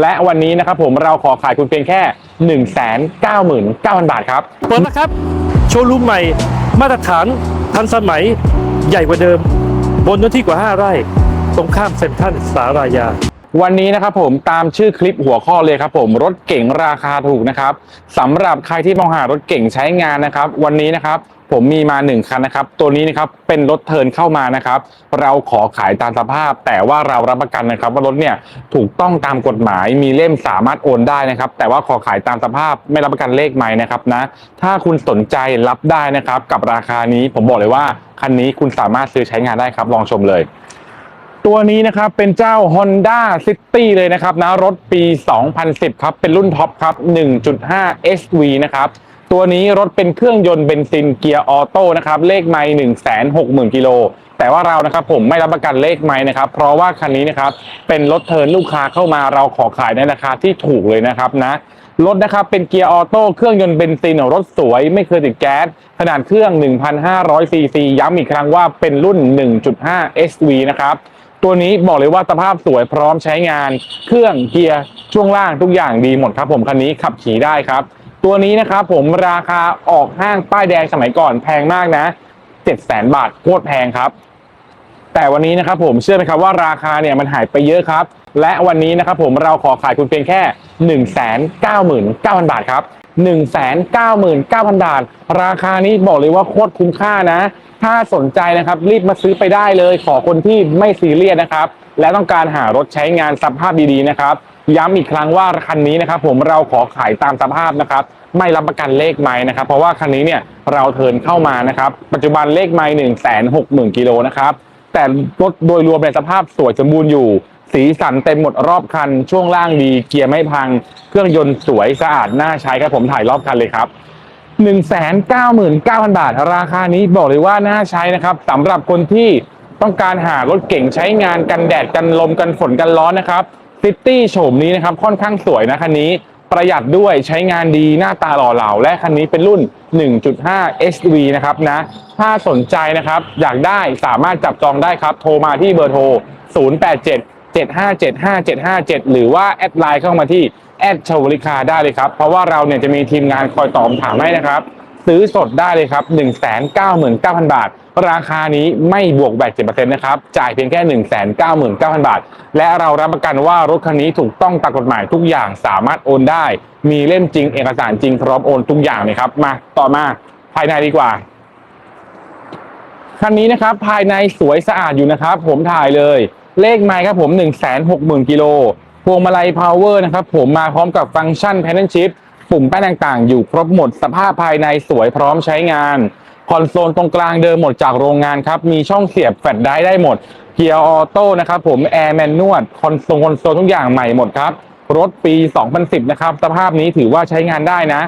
และวันนี้นะครับผมเราขอขายคุณเพียงแค่ 199,000 บาทครับ เปิดแล้วครับ โชว์รูมใหม่มาตรฐานทันสมัยใหญ่กว่าเดิม บนเนื้อที่กว่า 5 ไร่ ตรงข้ามเซ็นทรัลสารายา วันนี้นะครับผมตามชื่อคลิปหัวข้อเลยครับผมรถเก๋งราคาถูกนะครับสำหรับใครที่มองหารถเก๋งใช้งานนะครับ วันนี้นะครับ ผมมีมาหนึ่งคันนะครับ ตัวนี้นะครับเป็นรถเทินเข้ามานะครับ เราขอขายตามสภาพ แต่ว่าเรารับประกันนะครับ ว่ารถเนี่ยถูกต้องตามกฎหมายมีเล่มสามารถโอนได้นะครับ แต่ว่าขอขายตามสภาพไม่รับประกันเลขไม้นะครับนะ ถ้าคุณสนใจรับได้นะครับ กับราคานี้ผมบอกเลยว่าคันนี้คุณสามารถซื้อใช้งานได้ครับ ลองชมเลย ตัวนี้นะครับเป็นเจ้า Honda City เลยนะครับนะรถปี 2010 ครับ เป็นรุ่นท็อปครับ 1.5 SV นะครับ ตัวนี้รถเป็นเครื่องยนต์เบนซินเกียร์ออโต้นะครับเลขไมล์160,000กิโลแต่ว่าเรานะครับผมไม่รับประกันเลขไมล์นะครับ เพราะว่าคันนี้นะครับเป็นรถเทิร์นลูกค้าเข้ามาเราขอขายในราคาที่ถูกเลยนะครับนะรถนะครับเป็นเกียร์ออโต้เครื่องยนต์เบนซินรถสวย ไม่เคยติดแก๊สขนาดเครื่อง 1,500ซีซีย้ำอีกครั้งว่าเป็นรุ่น 1.5 SV นะครับตัวนี้บอกเลยว่าสภาพสวยพร้อมใช้งาน เครื่องเกียร์ช่วงล่างทุกอย่างดีหมดครับผมคันนี้ขับขี่ได้ครับ ตัวนี้นะครับผมราคาออกห้างป้ายแดงสมัยก่อนแพงมากนะ700,000บาทโคตรแพงครับ แต่วันนี้นะครับผมเชื่อไหมครับว่าราคาเนี่ยมันหายไปเยอะครับ และวันนี้นะครับผมเราขอขายคุณเพียงแค่199,000บาทครับ199,000บาท ราคานี้บอกเลยว่าโคตรคุ้มค่านะ ถ้าสนใจนะครับรีบมาซื้อไปได้เลย ขอคนที่ไม่ซีเรียสนะครับ และต้องการหารถใช้งานสภาพดีๆนะครับ ย้ำอีกครั้งว่าคันนี้นะครับผมเราขอขายตามสภาพนะครับ ไม่รับประกันเลขไม้นะครับ เพราะว่าคันนี้เนี่ยเราเทินเข้ามานะครับ ปัจจุบันเลขไม้หนึ่งแสนหกหมื่นกิโลนะครับ แต่รถโดยรวมในสภาพสวยสมบูรณ์อยู่ สีสันเต็มหมดรอบคัน ช่วงล่างดีเกียร์ไม่พัง เครื่องยนต์สวยสะอาดน่าใช้ครับผมถ่ายรอบคันเลยครับ199,000 บาท ราคานี้บอกเลยว่าน่าใช้นะครับสำหรับคนที่ต้องการหารถเก่งใช้งานกันแดดกันลมกันฝนกันร้อนนะครับ ซิตี้โฉมนี้นะครับค่อนข้างสวยนะคันนี้ประหยัดด้วยใช้งานดีหน้าตาหล่อเหลาและคันนี้เป็นรุ่น 1.5 SV นะครับนะ ถ้าสนใจนะครับ อยากได้สามารถจับจองได้ครับ โทรมาที่เบอร์โทร 087 7575757 หรือว่าแอดไลน์เข้ามาที่แอดชวลิคาได้เลยครับ เพราะว่าเราเนี่ยจะมีทีมงานคอยตอบถามให้นะครับ ซื้อสดได้เลยครับ 199,000 บาท ราคานี้ไม่บวกแบต7%นะครับ จ่ายเพียงแค่ 199,000 บาท และเรารับประกันว่ารถคันนี้ถูกต้องตามกฎหมายทุกอย่างสามารถโอนได้ มีเล่มจริงเอกสารจริงพร้อมโอนทุกอย่างเลยครับ มาต่อมาภายในดีกว่าคันนี้นะครับภายในสวยสะอาดอยู่นะครับ ผมถ่ายเลย เลขไมล์ครับผม 1 6 0 0 0 0กิโลพวงมาลัยพาวเวอร์นะครับผมมาพร้อมกับฟังก์ชันแพนเนชิพ ปุ่มแป้นต่างๆ อยู่ครบหมดสภาพภายในสวยพร้อมใช้งานคอนโซลตรงกลางเดิมหมดจากโรงงานครับ มีช่องเสียบแฟลชไดร์ได้หมดเกียร์ออโต้นะครับผมแอร์แมนนวดคอนโซลคอนโซลทุกอย่างใหม่หมดครับ รถปี 2010 นะครับ สภาพนี้ถือว่าใช้งานได้นะ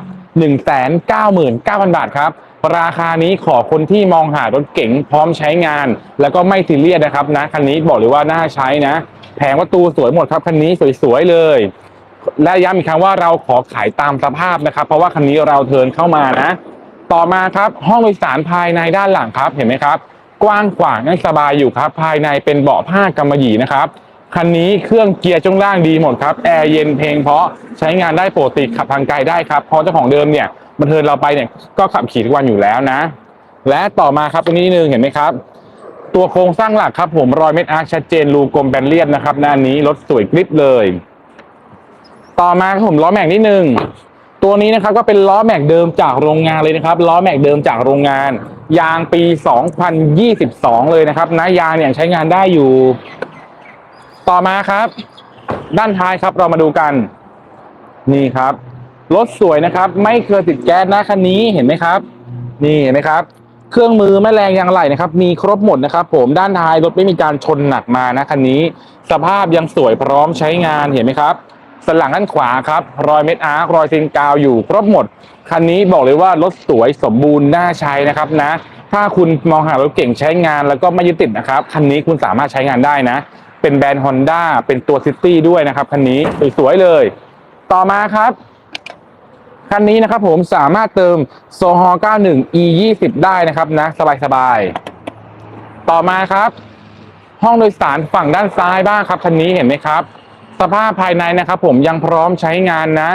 199,000 บาทครับ ราคานี้ขอคนที่มองหารถเก๋งพร้อมใช้งาน แล้วก็ไม่ซีเรียสนะครับนะคันนี้บอกเลยว่าน่าใช้นะ แผงประตูสวยหมดครับคันนี้สวยๆเลย และย้ำอีกครั้งว่าเราขอขายตามสภาพนะครับ เพราะว่าคันนี้เราเทินเข้ามานะ ต่อมาครับห้องโดยสารภายในด้านหลังครับเห็นไหมครับ กว้างขวางนั่งสบายอยู่ครับ ภายในเป็นเบาะผ้ากำมะหยี่นะครับคันนี้เครื่องเกียร์ช่วงล่างดีหมดครับแอร์เย็นเพลงเพราะใช้งานได้ปกติขับทางไกลได้ครับเพราะเจ้าของเดิมเนี่ยบันเทินเราไปเนี่ยก็ขับขี่ทุกวันอยู่แล้วนะ และต่อมาครับตรงนี้นึงเห็นไหมครับ ตัวโครงสร้างหลักครับผมรอยเม็ดอาร์ชัดเจนรูกลมแบนเรียบนะครับหน้านี้รถสวยกริบเลย ต่อมาครับผมล้อแม็กนิดนึงตัวนี้นะครับก็เป็นล้อแม็กเดิมจากโรงงานเลยนะครับล้อแม็กเดิมจากโรงงาน ยางปี 2022 เลยนะครับนะยางเนี่ยใช้งานได้อยู่ ต่อมาครับ ด้านท้ายครับเรามาดูกัน นี่ครับรถสวยนะครับ ไม่เคยติดแก๊สนะคันนี้เห็นไหมครับ นี่เห็นไหมครับ เครื่องมือแม่แรงยางไหลนะครับ มีครบหมดนะครับ ผมด้านท้ายรถไม่มีการชนหนักมานะคันนี้ สภาพยังสวยพร้อมใช้งานเห็นไหมครับ สันหลังด้านขวาครับ รอยเม็ดอาร์ครอยซิงกาวอยู่ครบหมด คันนี้บอกเลยว่ารถสวยสมบูรณ์น่าใช้นะครับนะ ถ้าคุณมองหารถเก่งใช้งานแล้วก็ไม่ยึดติดนะครับ คันนี้คุณสามารถใช้งานได้นะ เป็นแบรนด์ Honda เป็นตัวซิตี้ด้วยนะครับคันนี้สวยๆเลย ต่อมาครับคันนี้นะครับผมสามารถเติมโซฮอ91 e 2 0ได้นะครับนะ สบายๆ ต่อมาครับ ห้องโดยสารฝั่งด้านซ้ายบ้างครับ คันนี้เห็นไหมครับ สภาพภายในนะครับผมยังพร้อมใช้งานนะ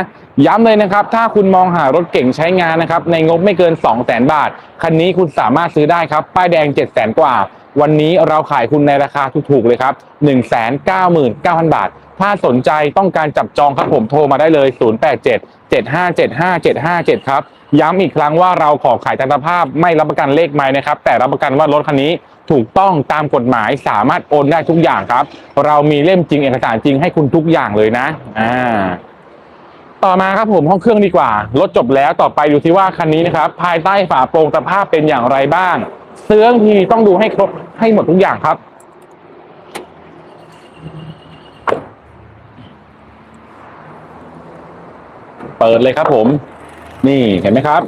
ย้ำเลยนะครับถ้าคุณมองหารถเก่งใช้งานนะครับในงบไม่เกิน 2 0 0 0 0 0 บาท คันนี้คุณสามารถซื้อได้ครับ ป้ายแดง 7 0 0 0 0 0กว่า วันนี้เราขายคุณในราคาถูกๆเลยครับ 199,000 บาท ถ้าสนใจต้องการจับจองครับผมโทรมาได้เลย 087 7575 757 ครับ ย้ำอีกครั้งว่าเราขอขายตามสภาพไม่รับประกันเลขไม้นะครับแต่รับประกันว่ารถคันนี้ ถูกต้องตามกฎหมายสามารถโอนได้ทุกอย่างครับ เรามีเล่มจริงเอกสารจริงให้คุณทุกอย่างเลยนะอ่าต่อมาครับผมห้องเครื่องดีกว่ารถจบแล้วต่อไปดูที่ว่าคันนี้นะครับ ภายใต้ฝาโปร่งสภาพเป็นอย่างไรบ้าง เสื้องทีต้องดูให้ครบให้หมดทุกอย่างครับเปิดเลยครับผม นี่เห็นไหมครับ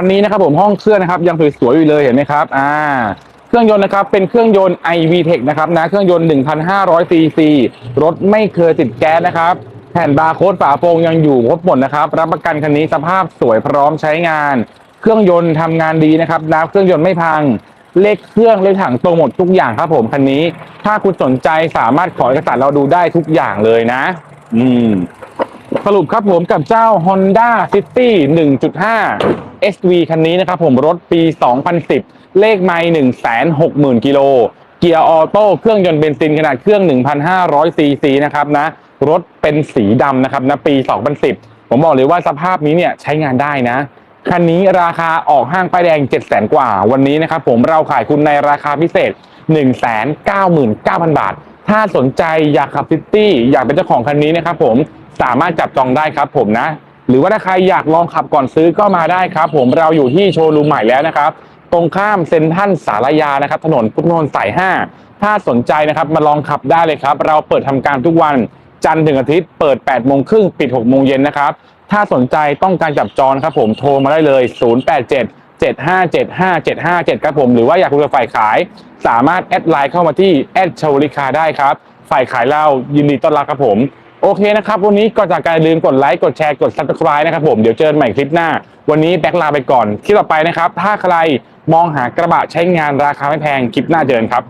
คันนี้นะครับผมห้องเครื่องนะครับยังสวยๆอยู่เลยเห็นไหมครับอ่าเครื่องยนต์นะครับเป็นเครื่องยนต์ iVTEC นะครับนะเครื่องยนต์ 1,500 cc รถไม่เคยติดแก๊สนะครับ แผ่นบาร์โค้ดฝาโปรงยังอยู่ครบหมดนะครับ รับประกันคันนี้สภาพสวยพร้อมใช้งาน เครื่องยนต์ทำงานดีนะครับนะเครื่องยนต์ไม่พังเลขเครื่องเลขถังตรงหมดทุกอย่างครับผมคันนี้ ถ้าคุณสนใจสามารถขอเอกสารเราดูได้ทุกอย่างเลยนะ อืม สรุปครับผมกับเจ้า Honda City 1.5 SV คันนี้นะครับผมรถปี 2010 เลขไมล์160,000 กิโล เกียร์ออโต้เครื่องยนต์เบนซินขนาดเครื่อง 1,500 ซีซีนะครับนะ รถเป็นสีดำนะครับนะปี 2010 ผมบอกเลยว่าสภาพนี้เนี่ยใช้งานได้นะ คันนี้ราคาออกห้างป้ายแดง 700,000 กว่า วันนี้นะครับผมเราขายคุณในราคาพิเศษ 199,000 บาท ถ้าสนใจอยากขับซิตี้อยากเป็นเจ้าของคันนี้นะครับผม สามารถจับจองได้ครับผมนะ หรือว่าถ้าใครอยากลองขับก่อนซื้อก็มาได้ครับ ผมเราอยู่ที่โชว์รูมใหม่แล้วนะครับ ตรงข้ามเซ็นทรัลสารยานะครับ ถนนพุทธมณฑลสาย 5 ถ้าสนใจนะครับมาลองขับได้เลยครับ เราเปิดทำการทุกวันจันทร์ถึงอาทิตย์เปิด8โมงครึ่งปิด6โมงเย็นนะครับ ถ้าสนใจต้องการจับจองครับผมโทรมาได้เลย 087 7575757 ครับผม หรือว่าอยากคุยกับฝ่ายขาย สามารถแอดไลน์เข้ามาที่แอดชาวลิคาได้ครับ ฝ่ายขายเรายินดีต้อนรับครับผม โอเคนะครับวันนี้ก็จากการลืมกดไลค์กดแชร์กด subscribe นะครับผมเดี๋ยวเจอกันใหม่คลิปหน้า วันนี้แบ็คลาไปก่อนคลิปต่อไปนะครับ ถ้าใครมองหากระบะใช้งานราคาไม่แพงคลิปหน้าเจอกันครับ